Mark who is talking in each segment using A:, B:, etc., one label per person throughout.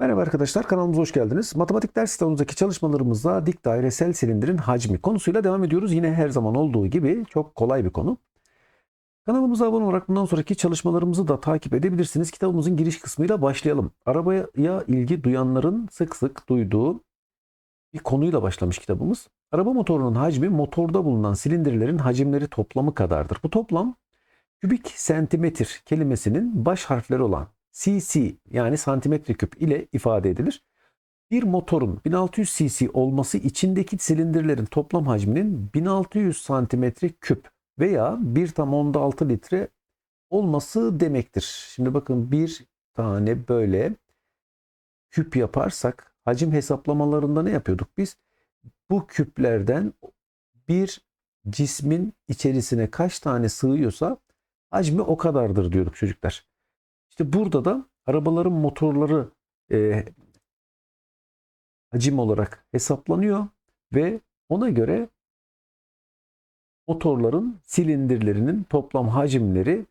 A: Merhaba arkadaşlar kanalımıza hoş geldiniz. Matematik ders kitabımızdaki çalışmalarımızda dik dairesel silindirin hacmi konusuyla devam ediyoruz. Yine her zaman olduğu gibi çok kolay bir konu. Kanalımıza abone olarak bundan sonraki çalışmalarımızı da takip edebilirsiniz. Kitabımızın giriş kısmıyla başlayalım. Arabaya ilgi duyanların sık sık duyduğu bir konuyla başlamış kitabımız. Araba motorunun hacmi motorda bulunan silindirlerin hacimleri toplamı kadardır. Bu toplam kübik sentimetre kelimesinin baş harfleri olan cc yani santimetre küp ile ifade edilir. Bir motorun 1600 cc olması içindeki silindirlerin toplam hacminin 1600 santimetre küp veya 1 tam onda 6 litre olması demektir. Şimdi bakın bir tane böyle küp yaparsak hacim hesaplamalarında ne yapıyorduk biz? Bu küplerden bir cismin içerisine kaç tane sığıyorsa hacmi o kadardır diyorduk çocuklar. İşte burada da arabaların motorları e, hacim olarak hesaplanıyor ve ona göre motorların silindirlerinin toplam hacimleri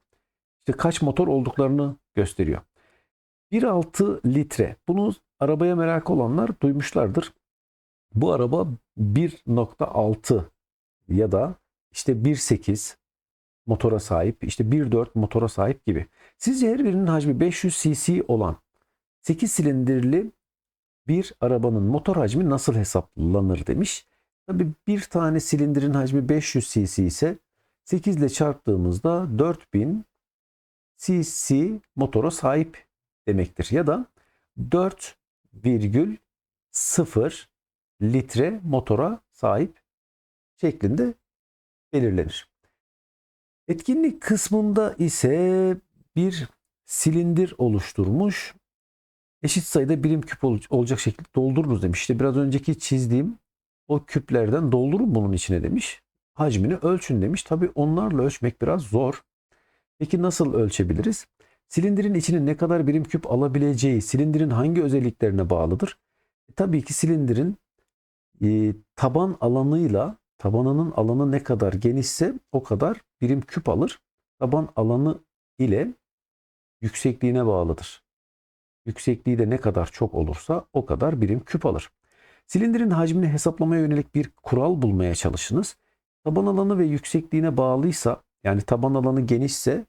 A: işte kaç motor olduklarını gösteriyor. 1.6 litre. Bunu arabaya merak olanlar duymuşlardır. Bu araba 1.6 ya da işte 1.8 motora sahip, işte 1.4 motora sahip gibi. Sizce her birinin hacmi 500 cc olan 8 silindirli bir arabanın motor hacmi nasıl hesaplanır demiş. Tabi bir tane silindirin hacmi 500 cc ise 8 ile çarptığımızda 4000 cc motora sahip demektir. Ya da 4,0 litre motora sahip şeklinde belirlenir. Etkinlik kısmında ise bir silindir oluşturmuş. Eşit sayıda birim küp olacak şekilde doldurunuz demiş. İşte biraz önceki çizdiğim o küplerden doldurun bunun içine demiş. Hacmini ölçün demiş. Tabi onlarla ölçmek biraz zor. Peki nasıl ölçebiliriz? Silindirin içine ne kadar birim küp alabileceği silindirin hangi özelliklerine bağlıdır? E, tabii ki silindirin e, taban alanıyla tabanının alanı ne kadar genişse o kadar birim küp alır. Taban alanı ile yüksekliğine bağlıdır. Yüksekliği de ne kadar çok olursa o kadar birim küp alır. Silindirin hacmini hesaplamaya yönelik bir kural bulmaya çalışınız. Taban alanı ve yüksekliğine bağlıysa yani taban alanı genişse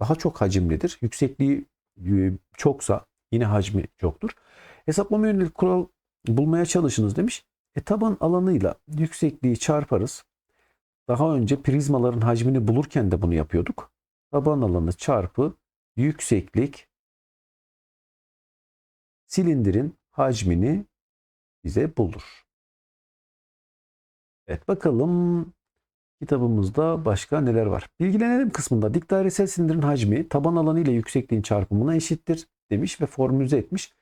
A: daha çok hacimlidir. Yüksekliği e, çoksa yine hacmi çoktur. Hesaplamaya yönelik kural bulmaya çalışınız demiş. E, taban alanıyla yüksekliği çarparız. Daha önce prizmaların hacmini bulurken de bunu yapıyorduk. Taban alanı çarpı yükseklik silindirin hacmini bize bulur. Evet bakalım kitabımızda başka neler var. Bilgilenelim kısmında dik dairesel silindirin hacmi taban alanı ile yüksekliğin çarpımına eşittir demiş ve formülize etmiş.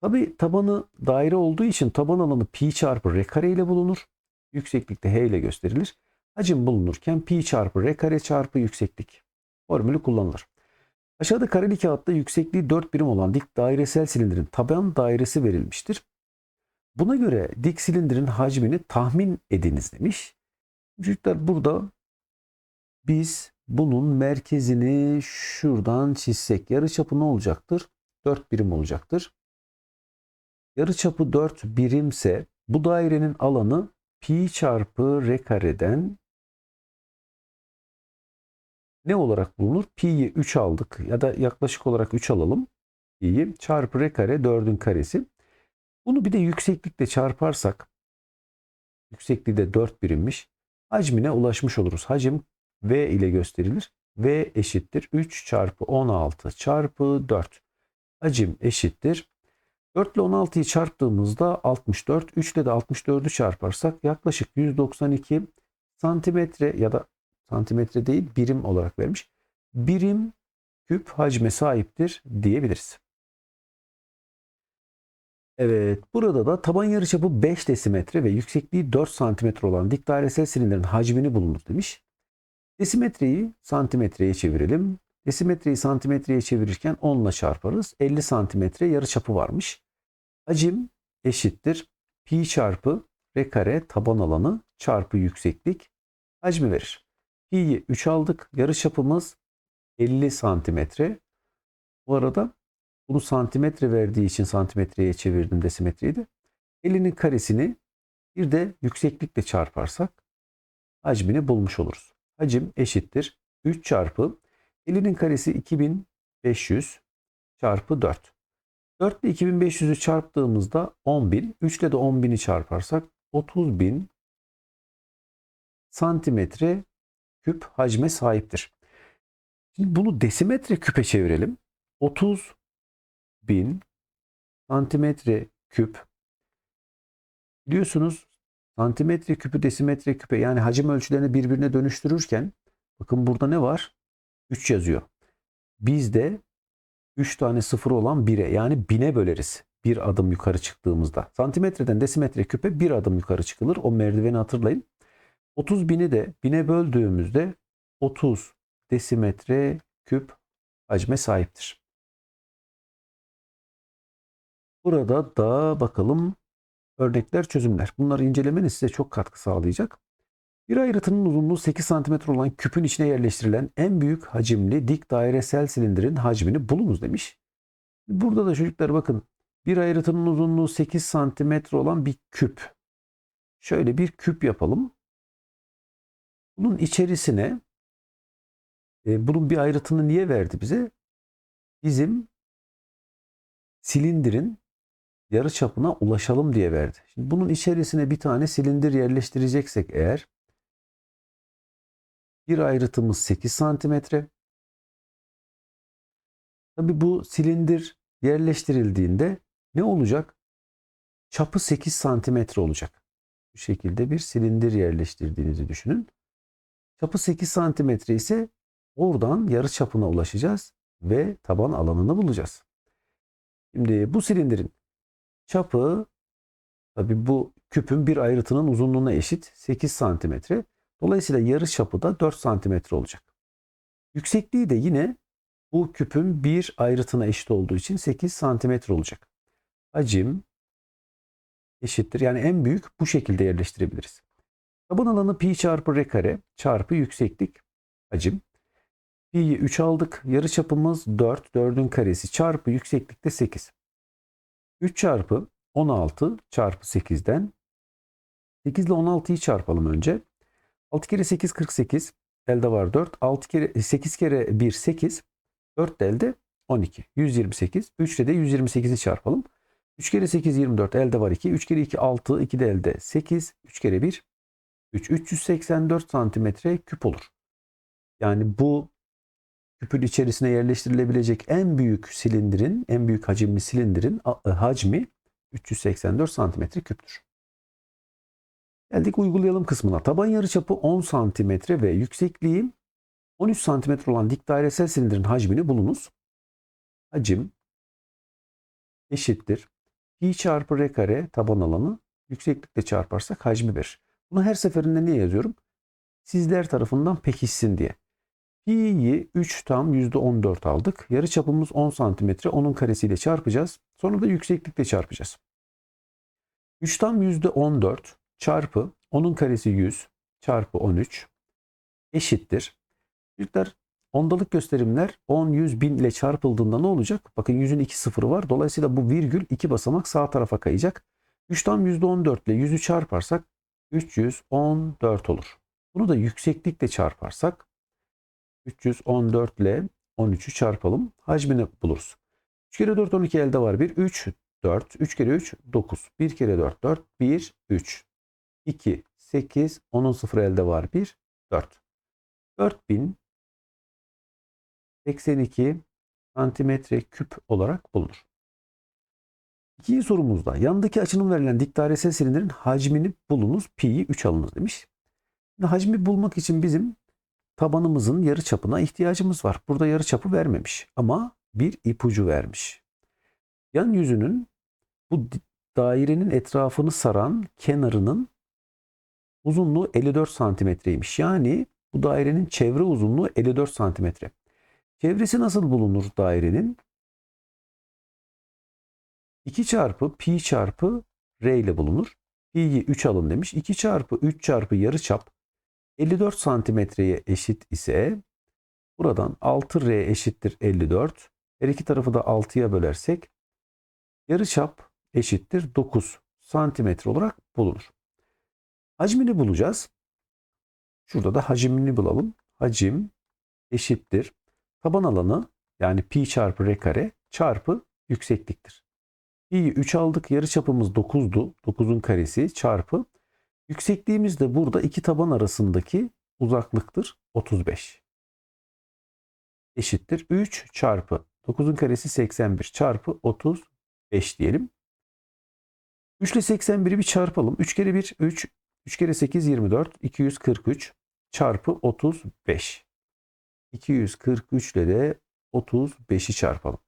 A: Tabi tabanı daire olduğu için taban alanı pi çarpı r kare ile bulunur. Yükseklik de h ile gösterilir. Hacim bulunurken pi çarpı r kare çarpı yükseklik formülü kullanılır. Aşağıda kareli kağıtta yüksekliği 4 birim olan dik dairesel silindirin taban dairesi verilmiştir. Buna göre dik silindirin hacmini tahmin ediniz demiş. Çocuklar burada biz bunun merkezini şuradan çizsek yarıçapı ne olacaktır? 4 birim olacaktır. Yarıçapı 4 birimse bu dairenin alanı pi çarpı r kareden ne olarak bulunur? Pi'yi 3 aldık ya da yaklaşık olarak 3 alalım. Pi'yi çarpı r kare 4'ün karesi. Bunu bir de yükseklikle çarparsak yüksekliği de 4 birimmiş. Hacmine ulaşmış oluruz. Hacim V ile gösterilir. V eşittir 3 çarpı 16 çarpı 4. Hacim eşittir 4 ile 16'yı çarptığımızda 64. 3 ile de 64'ü çarparsak yaklaşık 192 santimetre ya da santimetre değil birim olarak vermiş. Birim küp hacme sahiptir diyebiliriz. Evet burada da taban yarıçapı 5 desimetre ve yüksekliği 4 santimetre olan dik dairesel silindirin hacmini bulunur demiş. Desimetreyi santimetreye çevirelim. Desimetreyi santimetreye çevirirken 10 ile çarparız. 50 santimetre yarıçapı varmış. Hacim eşittir pi çarpı r kare taban alanı çarpı yükseklik hacmi verir. Pi'yi 3 aldık. Yarı çapımız 50 santimetre. Bu arada Bunu santimetre verdiği için santimetreye çevirdim desimetreyi de. Elinin karesini bir de yükseklikle çarparsak hacmini bulmuş oluruz. Hacim eşittir 3 çarpı elinin karesi 2500 çarpı 4. 4 ile 2500'ü çarptığımızda 10.000. 3 ile de 10.000'i çarparsak 30.000 santimetre küp hacme sahiptir. Şimdi bunu desimetre küpe çevirelim. 30 bin santimetre küp. Biliyorsunuz santimetre küpü desimetre küpe yani hacim ölçülerini birbirine dönüştürürken bakın burada ne var? 3 yazıyor. Bizde 3 tane sıfır olan 1'e yani bine böleriz. Bir adım yukarı çıktığımızda. Santimetreden desimetre küpe bir adım yukarı çıkılır. O merdiveni hatırlayın. 30 bini de bine böldüğümüzde 30 desimetre küp hacme sahiptir. Burada da bakalım örnekler çözümler. Bunları incelemeniz size çok katkı sağlayacak. Bir ayrıtının uzunluğu 8 cm olan küpün içine yerleştirilen en büyük hacimli dik dairesel silindirin hacmini bulunuz demiş. Burada da çocuklar bakın bir ayrıtının uzunluğu 8 cm olan bir küp. Şöyle bir küp yapalım. Bunun içerisine e, bunun bir ayrıtını niye verdi bize? Bizim silindirin yarı çapına ulaşalım diye verdi. Şimdi bunun içerisine bir tane silindir yerleştireceksek eğer bir ayrıtımız 8 santimetre. Tabi bu silindir yerleştirildiğinde ne olacak? Çapı 8 santimetre olacak. Bu şekilde bir silindir yerleştirdiğinizi düşünün. Çapı 8 santimetre ise oradan yarı çapına ulaşacağız ve taban alanını bulacağız. Şimdi bu silindirin çapı tabi bu küpün bir ayrıtının uzunluğuna eşit 8 santimetre. Dolayısıyla yarı çapı da 4 santimetre olacak. Yüksekliği de yine bu küpün bir ayrıtına eşit olduğu için 8 santimetre olacak. Hacim eşittir. Yani en büyük bu şekilde yerleştirebiliriz. Taban alanı pi çarpı r kare çarpı yükseklik hacim. Pi'yi 3 aldık. Yarı çapımız 4. 4'ün karesi çarpı yükseklikte 8. 3 çarpı 16 çarpı 8'den 8 ile 16'yı çarpalım önce. 6 kere 8 48. Elde var 4. 6 kere 8 kere 1 8. 4 de elde 12. 128. 3 ile de 128'i çarpalım. 3 kere 8 24. Elde var 2. 3 kere 2 6. 2 de elde 8. 3 kere 1 3. 384 santimetre küp olur. Yani bu küpün içerisine yerleştirilebilecek en büyük silindirin, en büyük hacimli silindirin e, hacmi 384 santimetre küptür. Geldik uygulayalım kısmına. Taban yarıçapı 10 santimetre ve yüksekliği 13 santimetre olan dik dairesel silindirin hacmini bulunuz. Hacim eşittir. Pi çarpı r kare taban alanı yükseklikle çarparsak hacmi verir. Bunu her seferinde niye yazıyorum? Sizler tarafından pekişsin diye. Pi'yi 3 tam %14 aldık. Yarı çapımız 10 santimetre. Onun karesiyle çarpacağız. Sonra da yükseklikle çarpacağız. 3 tam %14 çarpı onun karesi 100 çarpı 13 eşittir. Çocuklar ondalık gösterimler 10, 100, 1000 ile çarpıldığında ne olacak? Bakın 100'ün 2 sıfırı var. Dolayısıyla bu virgül 2 basamak sağ tarafa kayacak. 3 tam %14 ile 100'ü çarparsak 314 olur. Bunu da yükseklikle çarparsak 314 ile 13'ü çarpalım. Hacmini buluruz. 3 kere 4 12 elde var 1. 3 4. 3 kere 3 9. 1 kere 4 4. 1 3. 2 8. Onun sıfır elde var 1 4. 4082 santimetre küp olarak bulunur. İkinci sorumuzda yandaki açının verilen dik dairesel silindirin hacmini bulunuz. Pi'yi 3 alınız demiş. Şimdi hacmi bulmak için bizim tabanımızın yarı çapına ihtiyacımız var. Burada yarı çapı vermemiş ama bir ipucu vermiş. Yan yüzünün bu dairenin etrafını saran kenarının uzunluğu 54 santimetreymiş. Yani bu dairenin çevre uzunluğu 54 santimetre. Çevresi nasıl bulunur dairenin? 2 çarpı pi çarpı r ile bulunur. Pi'yi 3 alın demiş. 2 çarpı 3 çarpı yarı çap 54 santimetreye eşit ise buradan 6r eşittir 54. Her iki tarafı da 6'ya bölersek yarıçap eşittir 9 santimetre olarak bulunur. Hacmini bulacağız. Şurada da hacmini bulalım. Hacim eşittir. Taban alanı yani pi çarpı r kare çarpı yüksekliktir. Pi'yi 3 aldık. Yarıçapımız 9'du. 9'un karesi çarpı. Yüksekliğimiz de burada iki taban arasındaki uzaklıktır. 35. Eşittir. 3 çarpı 9'un karesi 81 çarpı 35 diyelim. 3 ile 81'i bir çarpalım. 3 kere 1 3. 3 kere 8 24. 243 çarpı 35. 243 ile de 35'i çarpalım.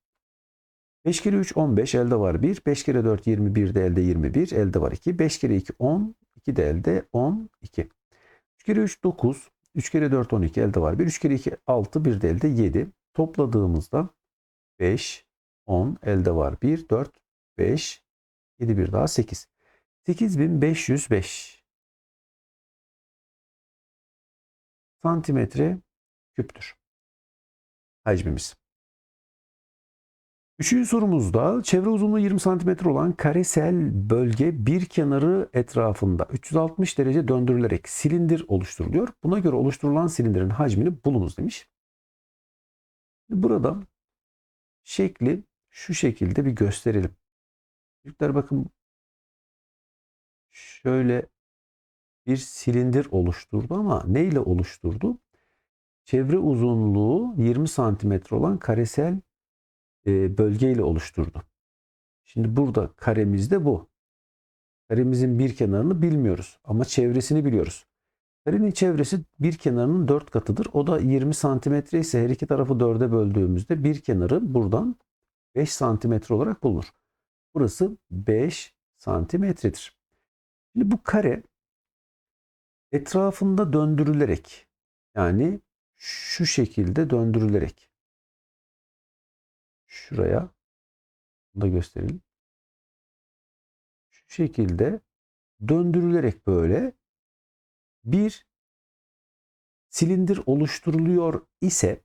A: 5 kere 3 15 elde var 1. 5 kere 4 21 de elde 21 elde var 2. 5 kere 2 10 2 de elde 12. 3 kere 3 9. 3 kere 4 12 elde var 1. 3 kere 2 6 1 de elde 7. Topladığımızda 5 10 elde var 1 4 5 7 bir daha 8. 8505 santimetre küptür. Hacmimiz. Üçüncü sorumuzda çevre uzunluğu 20 cm olan karesel bölge bir kenarı etrafında 360 derece döndürülerek silindir oluşturuluyor. Buna göre oluşturulan silindirin hacmini bulunuz demiş. Burada şekli şu şekilde bir gösterelim. Çocuklar bakın şöyle bir silindir oluşturdu ama neyle oluşturdu? Çevre uzunluğu 20 santimetre olan karesel e, bölgeyle oluşturdu. Şimdi burada karemizde bu. Karemizin bir kenarını bilmiyoruz ama çevresini biliyoruz. Karenin çevresi bir kenarının 4 katıdır. O da 20 santimetre ise her iki tarafı 4'e böldüğümüzde bir kenarı buradan 5 santimetre olarak bulunur. Burası 5 santimetredir. Şimdi bu kare etrafında döndürülerek yani şu şekilde döndürülerek şuraya bunu da gösterelim. Şu şekilde döndürülerek böyle bir silindir oluşturuluyor ise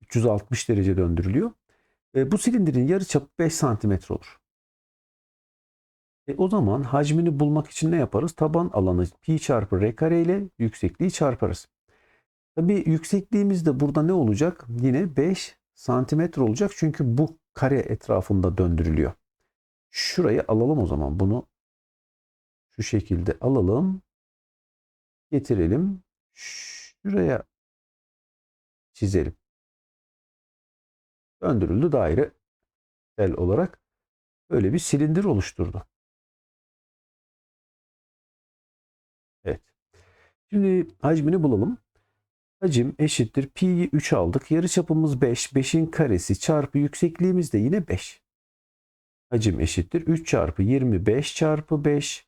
A: 360 derece döndürülüyor. E, bu silindirin yarıçapı 5 santimetre olur. E, o zaman hacmini bulmak için ne yaparız? Taban alanı pi çarpı r kare ile yüksekliği çarparız. Tabii yüksekliğimiz de burada ne olacak? Yine 5 santimetre olacak. Çünkü bu kare etrafında döndürülüyor. Şurayı alalım o zaman. Bunu şu şekilde alalım. Getirelim. Şuraya çizelim. Döndürüldü daire el olarak böyle bir silindir oluşturdu. Evet. Şimdi hacmini bulalım. Hacim eşittir. Pi'yi 3 aldık. Yarıçapımız 5. 5'in karesi çarpı yüksekliğimiz de yine 5. Hacim eşittir. 3 çarpı 25 çarpı 5.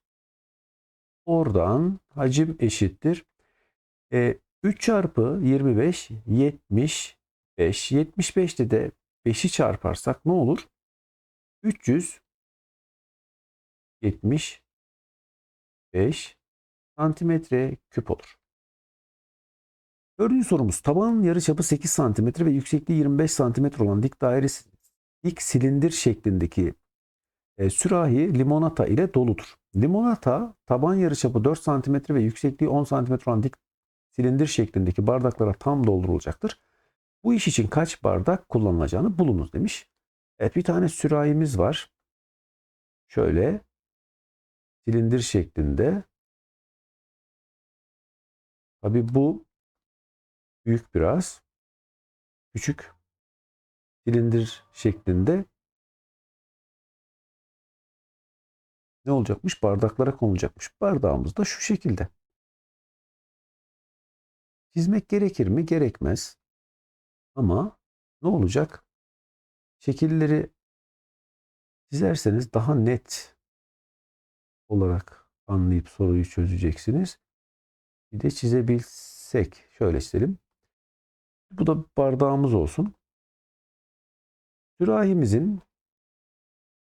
A: Oradan hacim eşittir. E, 3 çarpı 25 75. 75'te de 5'i çarparsak ne olur? 375 santimetre küp olur. Dördüncü sorumuz. Tabanın yarıçapı 8 cm ve yüksekliği 25 cm olan dik dairesi dik silindir şeklindeki e, sürahi limonata ile doludur. Limonata taban yarıçapı 4 cm ve yüksekliği 10 cm olan dik silindir şeklindeki bardaklara tam doldurulacaktır. Bu iş için kaç bardak kullanılacağını bulunuz demiş. Evet bir tane sürahimiz var. Şöyle silindir şeklinde. Tabi bu büyük biraz. Küçük silindir şeklinde ne olacakmış? Bardaklara konulacakmış. Bardağımız da şu şekilde. Çizmek gerekir mi? Gerekmez. Ama ne olacak? Şekilleri çizerseniz daha net olarak anlayıp soruyu çözeceksiniz. Bir de çizebilsek şöyle çizelim. Bu da bardağımız olsun. Sürahimizin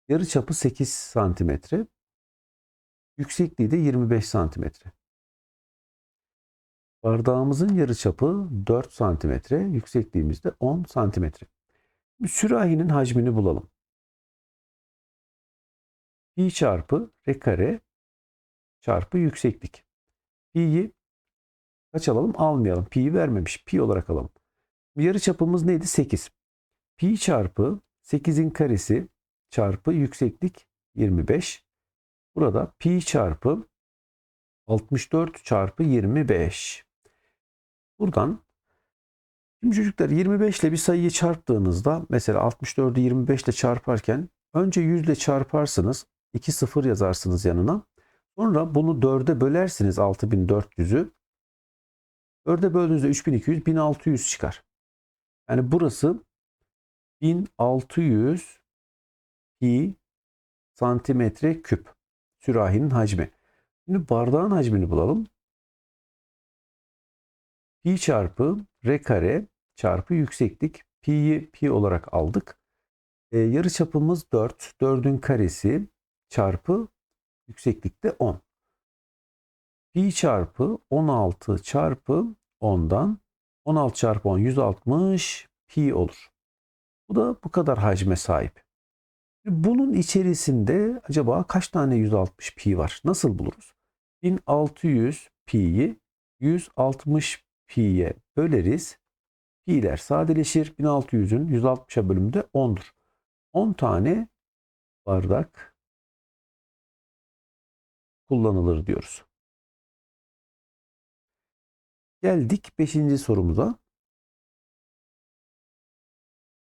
A: yarı çapı 8 santimetre. Yüksekliği de 25 santimetre. Bardağımızın yarı çapı 4 santimetre. Yüksekliğimiz de 10 santimetre. Sürahinin hacmini bulalım. Pi çarpı r kare çarpı yükseklik. Pi'yi kaç alalım? Almayalım. Pi'yi vermemiş. Pi olarak alalım. Yarı çapımız neydi? 8. Pi çarpı 8'in karesi çarpı yükseklik 25. Burada pi çarpı 64 çarpı 25. Buradan şimdi çocuklar 25 ile bir sayıyı çarptığınızda mesela 64'ü 25 ile çarparken önce 100 ile çarparsınız. 2 sıfır yazarsınız yanına. Sonra bunu 4'e bölersiniz 6400'ü. 4'e böldüğünüzde 3200, 1600 çıkar. Yani burası 1600 pi santimetre küp. Sürahinin hacmi. Şimdi bardağın hacmini bulalım. Pi çarpı r kare çarpı yükseklik. Pi'yi pi olarak aldık. E, yarı çapımız 4. 4'ün karesi çarpı yükseklikte 10. Pi çarpı 16 çarpı 10'dan 16 çarpı 10 160 pi olur. Bu da bu kadar hacme sahip. Bunun içerisinde acaba kaç tane 160 pi var? Nasıl buluruz? 1600 pi'yi 160 pi'ye böleriz. Pi'ler sadeleşir. 1600'ün 160'a bölümü de 10'dur. 10 tane bardak kullanılır diyoruz. Geldik 5. sorumuza.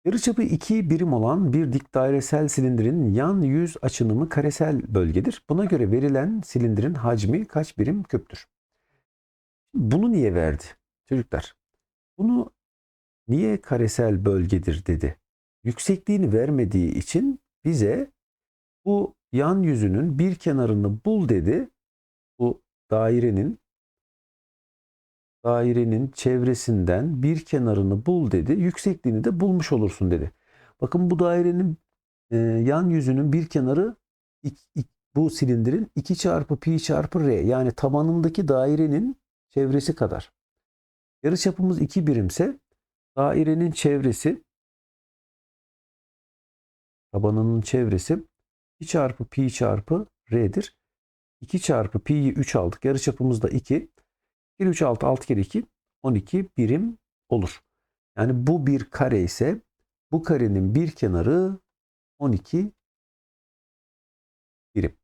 A: Yarıçapı 2 birim olan bir dik dairesel silindirin yan yüz açınımı karesel bölgedir. Buna göre verilen silindirin hacmi kaç birim küptür? Bunu niye verdi? Çocuklar, bunu niye karesel bölgedir dedi. Yüksekliğini vermediği için bize bu yan yüzünün bir kenarını bul dedi. Bu dairenin dairenin çevresinden bir kenarını bul dedi. Yüksekliğini de bulmuş olursun dedi. Bakın bu dairenin e, yan yüzünün bir kenarı ik- ik- bu silindirin 2 çarpı pi çarpı r yani tabanındaki dairenin çevresi kadar. Yarıçapımız 2 birimse dairenin çevresi tabanının çevresi 2 çarpı pi çarpı r'dir. 2 çarpı pi'yi 3 aldık. Yarıçapımız da 2. 1, 3, 6, 6 kere 2, 12 birim olur. Yani bu bir kare ise bu karenin bir kenarı 12 birim.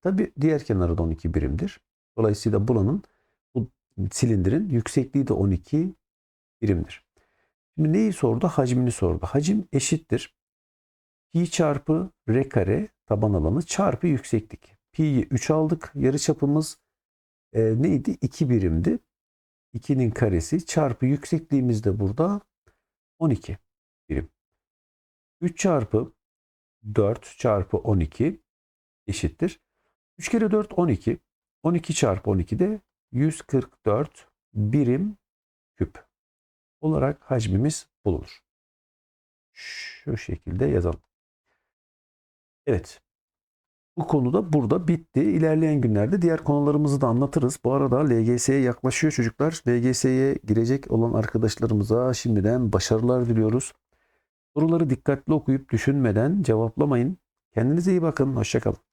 A: Tabi diğer kenarı da 12 birimdir. Dolayısıyla buranın bu silindirin yüksekliği de 12 birimdir. Şimdi neyi sordu? Hacmini sordu. Hacim eşittir. Pi çarpı r kare taban alanı çarpı yükseklik. Pi'yi 3 aldık. Yarıçapımız e, neydi? 2 birimdi. 2'nin karesi çarpı yüksekliğimiz de burada 12 birim. 3 çarpı 4 çarpı 12 eşittir. 3 kere 4 12. 12 çarpı 12 de 144 birim küp olarak hacmimiz bulunur. Şu şekilde yazalım. Evet. Bu konuda burada bitti. İlerleyen günlerde diğer konularımızı da anlatırız. Bu arada LGS'ye yaklaşıyor çocuklar. LGS'ye girecek olan arkadaşlarımıza şimdiden başarılar diliyoruz. Soruları dikkatli okuyup düşünmeden cevaplamayın. Kendinize iyi bakın. Hoşçakalın.